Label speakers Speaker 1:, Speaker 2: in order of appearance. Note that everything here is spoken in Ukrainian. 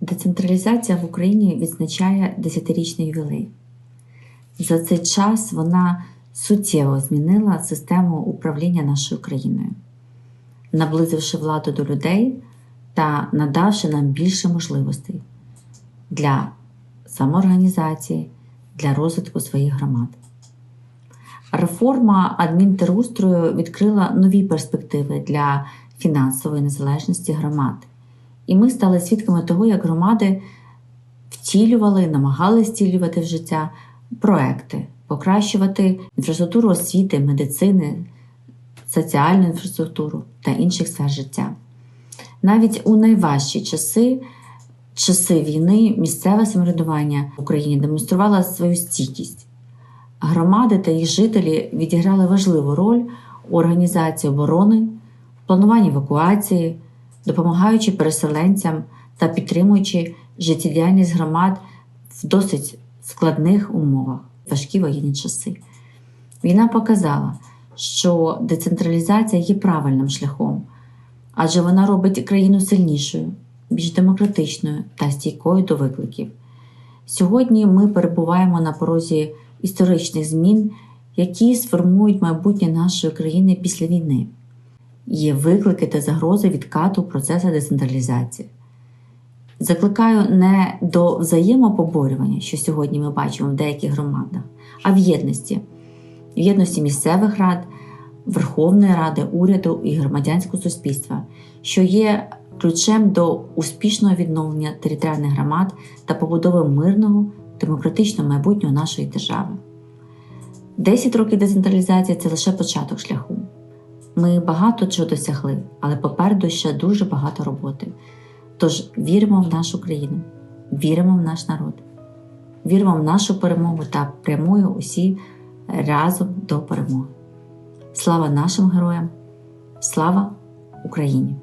Speaker 1: Децентралізація в Україні відзначає 10-річний ювілей. За цей час вона суттєво змінила систему управління нашою країною, наблизивши владу до людей та надавши нам більше можливостей для самоорганізації, для розвитку своїх громад. Реформа адмінтерустрою відкрила нові перспективи для фінансової незалежності громад. І ми стали свідками того, як громади втілювали, намагались втілювати в життя проекти, покращувати інфраструктуру освіти, медицини, соціальну інфраструктуру та інших сфер життя. Навіть у найважчі часи, часи війни, місцеве самоврядування в Україні демонструвало свою стійкість. Громади та їх жителі відіграли важливу роль у організації оборони, в плануванні евакуації, допомагаючи переселенцям та підтримуючи життєдіяльність громад в досить складних умовах, важкі воєнні часи. Війна показала, що децентралізація є правильним шляхом, адже вона робить країну сильнішою, більш демократичною та стійкою до викликів. Сьогодні ми перебуваємо на порозі історичних змін, які сформують майбутнє нашої країни після війни. Є виклики та загрози відкату процесу децентралізації. Закликаю не до взаємопоборювання, що сьогодні ми бачимо в деяких громадах, а в єдності, в єдності місцевих рад, Верховної Ради, уряду і громадянського суспільства, що є ключем до успішного відновлення територіальних громад та побудови мирного, демократичного майбутнього нашої держави. 10 років децентралізації це лише початок шляху. Ми багато чого досягли, але попереду ще дуже багато роботи. Тож віримо в нашу країну, віримо в наш народ, віримо в нашу перемогу та прямуємо усі разом до перемоги. Слава нашим героям! Слава Україні!